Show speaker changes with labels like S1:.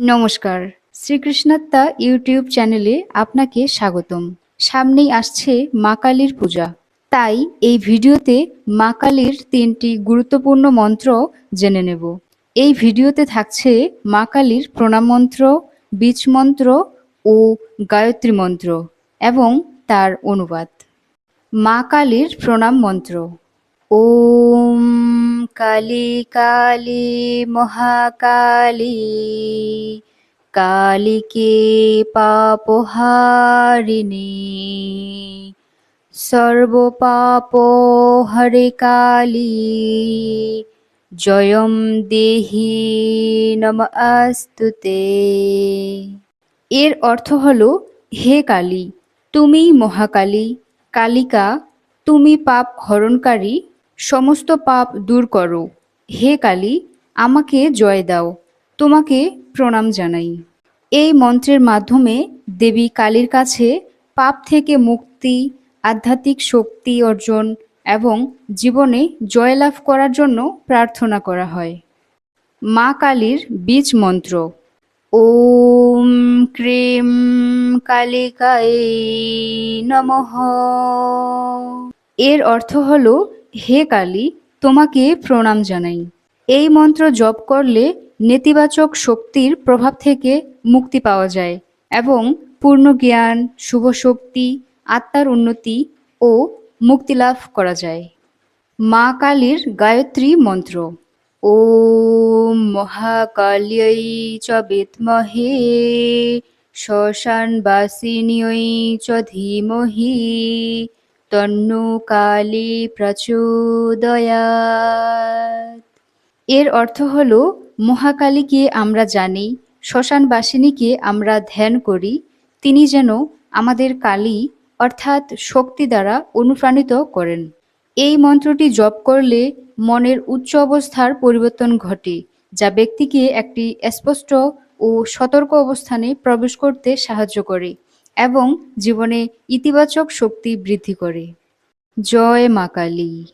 S1: নমস্কার। শ্রীকৃষ্ণাত্মা ইউটিউব চ্যানেলে আপনাকে স্বাগতম। সামনেই আসছে মা কালীর পূজা। তাই এই ভিডিওতে মা কালীর তিনটি গুরুত্বপূর্ণ মন্ত্র জেনে নেব। এই ভিডিওতে থাকছে মা কালীর প্রণাম মন্ত্র, বীজ মন্ত্র ও গায়ত্রী মন্ত্র এবং তার অনুবাদ। মা কালীর প্রণাম মন্ত্র। ওম কালী কালী মহাকালী কালিকে পাপহারিণী? সর্বপাপ হরে কালী, জয়ম দেহি নম আস্তুতে এর অর্থ হলো, হে কালী তুমি মহাকালী, কালিকা, তুমি পাপ হরণকারী সমস্ত পাপ দূর করো। হে কালী, আমাকে জয় দাও। তোমাকে প্রণাম জানাই। এই মন্ত্রের মাধ্যমে দেবী কালীর কাছে পাপ থেকে মুক্তি, আধ্যাত্মিক শক্তি অর্জন এবং জীবনে জয়লাভ করার জন্য প্রার্থনা করা হয়। মা কালীর বীজ মন্ত্র, ওম ক্রিম কালিকায় নমঃ। এর অর্থ হলো হে কালী, তোমাকে প্রণাম জানাই। এই মন্ত্র জপ করলে নেতিবাচক শক্তির প্রভাব থেকে মুক্তি পাওয়া যায় এবং পূর্ণ জ্ঞান, শুভ শক্তি, আত্মার উন্নতি ও মুক্তিলাভ করা যায়। মা কালীর গায়ত্রী মন্ত্র, ওম মহাকাল্যই চ বিদ্মহে শ্মশানবাসিন্যই চ ধীমহি। তন্নু কালী প্রচোদয়াৎ এর অর্থ হল, মহাকালীকে আমরা জানি, শ্মশানবাসিনীকে আমরা ধ্যান করি, তিনি যেন আমাদের কালী, অর্থাৎ শক্তি দ্বারা অনুপ্রাণিত করেন। এই মন্ত্রটি জপ করলে মনের উচ্চ অবস্থার পরিবর্তন ঘটে, যা ব্যক্তিকে একটি স্পষ্ট ও সতর্ক অবস্থানে প্রবেশ করতে সাহায্য করে। এবং জীবনে ইতিবাচক শক্তি বৃদ্ধি করে। জয় মা কালী।